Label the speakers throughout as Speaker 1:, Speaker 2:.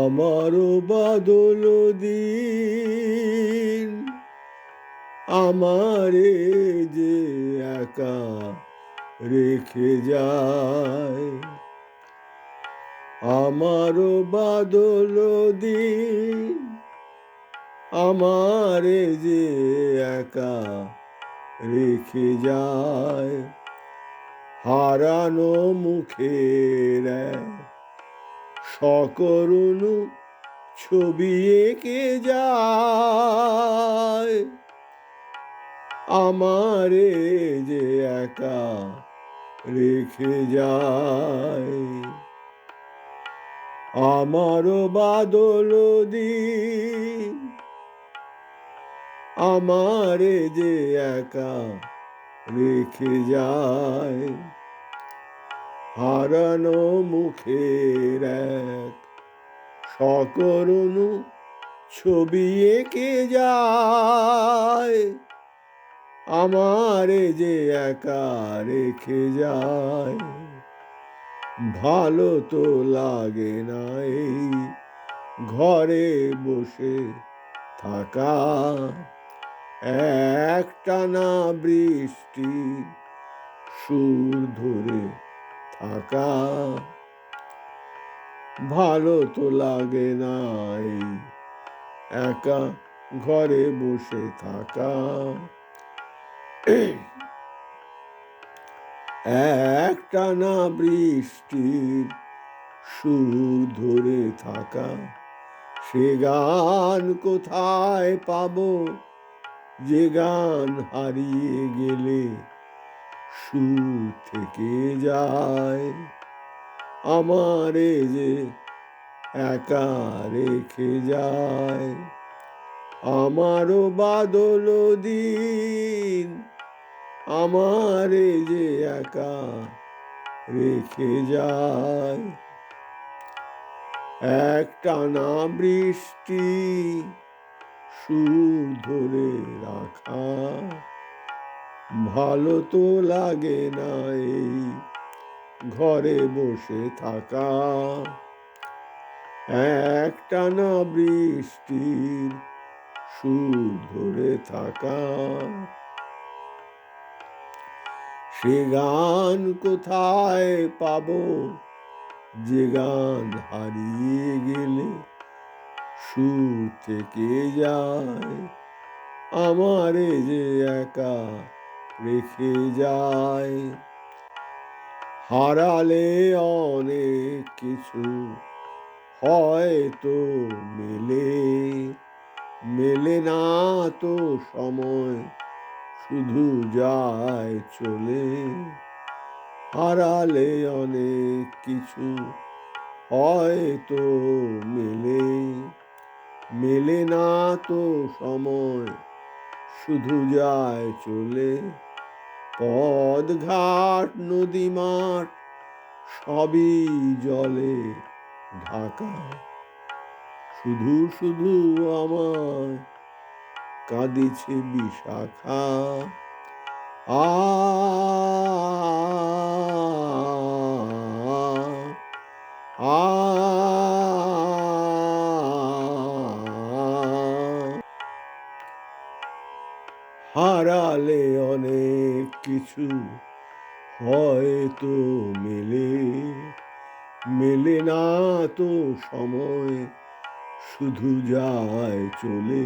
Speaker 1: আমারও বাদল দিন আমারে যে একা রেখে যায় আমারও বাদল দিন আমারে যে একা রেখে যায়, হারানো মুখের সকরুণ ছবি এঁকে যায়। আমারে যে একা রেখে যায়, আমারও বাদল দিন আমারে যে একা রেখে যায়, হারানো মুখের এক সকরুণ ছবি এঁকে যায়, আমারে যে একা রেখে যায়। ভালো তো লাগে না এই ঘরে বসে থাকা। একটানা বৃষ্টি সুর ধরে থাকা। ভালো তো লাগে নাই একা ঘরে বসে থাকা। একটানা বৃষ্টির সুর ধরে থাকা। সে গান কোথায় পাবো? যে গান হারিয়ে গেলে সুর থেকে যায়। আমারে যে একা রেখে যায়। আমারও বাদল দিন, আমারে যে একা রেখে যায়। একটানা বৃষ্টি সুর ধরে রাখা। ভালো তো লাগে না এই ঘরে বসে থাকা। একটানা বৃষ্টির সুর ধরে থাকা। সে গান কোথায় পাবো? যে গান হারিয়ে গেলে সুর থেকে যায়? আমারে যে একা রেখে যায়। হারালে অনেক কিছু হয়তো মেলে। মেলে না তো সময় শুধু যায় চলে। হারালে অনেক কিছু হয়তো মেলে। মেলে না তো সময়, শুধু যায় চলে। পদ ঘাট নদী মাঠ সবই জলে ঢাকা। শুধু শুধু আমার কাঁদিছে বিশাখা। আ আ হারালে অনেক কিছু হয়তো মেলে মেলে না তো সময় শুধু যায় চলে।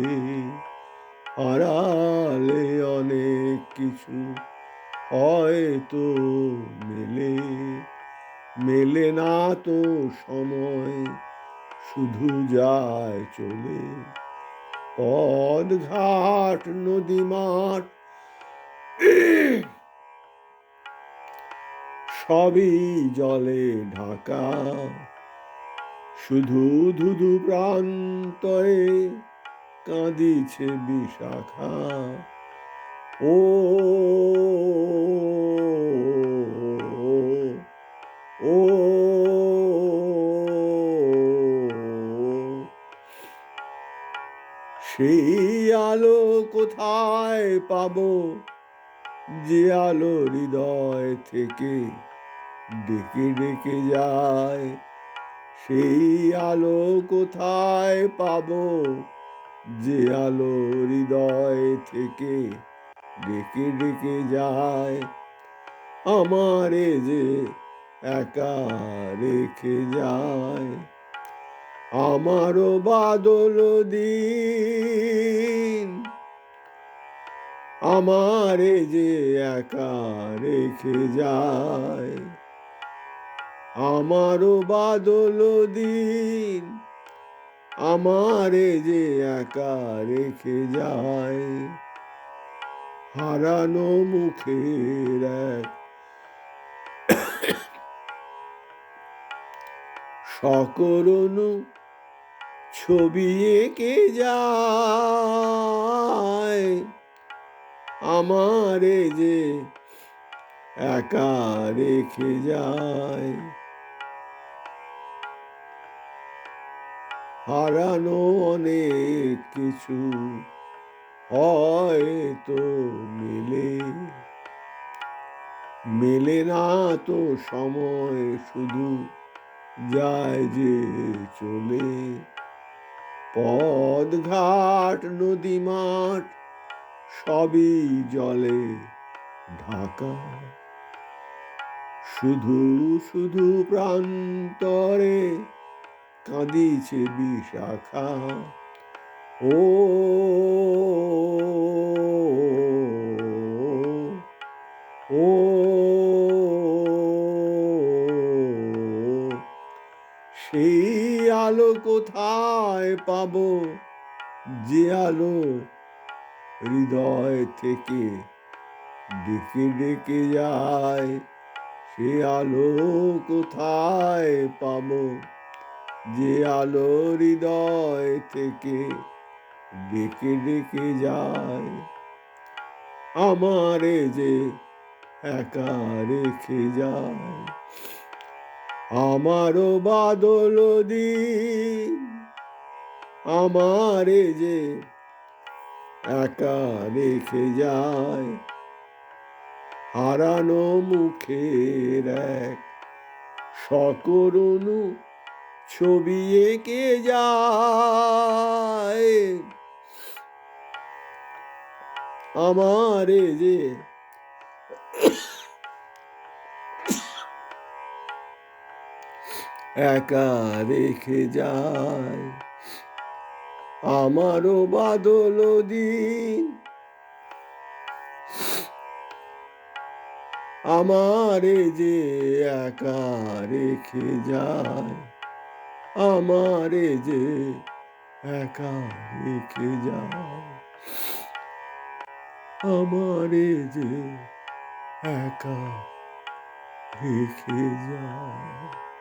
Speaker 1: হারালে অনেক কিছু হয়তো মেলে মেলে না তো সময় শুধু যায় চলে। পদ ঘাট নদী মাঠ। সবই জলে ঢাকা। শুধু ধুধু প্রান্তরে কাঁদিছে বিশাখা। ও সেই আলো কোথায় পাব? যে আলো হৃদয় থেকে ডেকে ডেকে যায়, সেই আলো কোথায় পাব? যে আলো হৃদয় থেকে ডেকে ডেকে যায়, আমারে যে একা রেখে যায়। আমারও বাদল দিন। আমারে যে একা রেখে যায়। আমারও বাদল দিন। আমারে যে একা রেখে যায়। হারানো মুখের এক সকরণু ছবি এঁকে যায়। আমারে যে একা রেখে যায়। হারানো অনেক কিছু হয়তো মেলে। মেলে না তো সময় শুধু যায় যে চলে। পদ ঘাট নদী মাঠ সবই জলে ঢাকা। শুধু শুধু প্রান্তরে কাঁদিছে বিশাখা। ও ও সেই আলো কোথায় পাব? যে আলো হৃদয় থেকে ডেকে ডেকে যায়, সে আলো কোথায় পাবো? যে আলো হৃদয় থেকে ডেকে ডেকে যায়। আমারে যে একা রেখে যায়। আমারও বাদল দিন। আমারে যে একা রেখে যায়, হারানো মুখের এক সকরণু ছবি এঁকে যায়। আমারে যে একা রেখে যায়। আমারও বাদল দিন। আমারে যে একা রেখে যায়, আমারে যে একা রেখে যায়। আমারে যে একা রেখে যায়।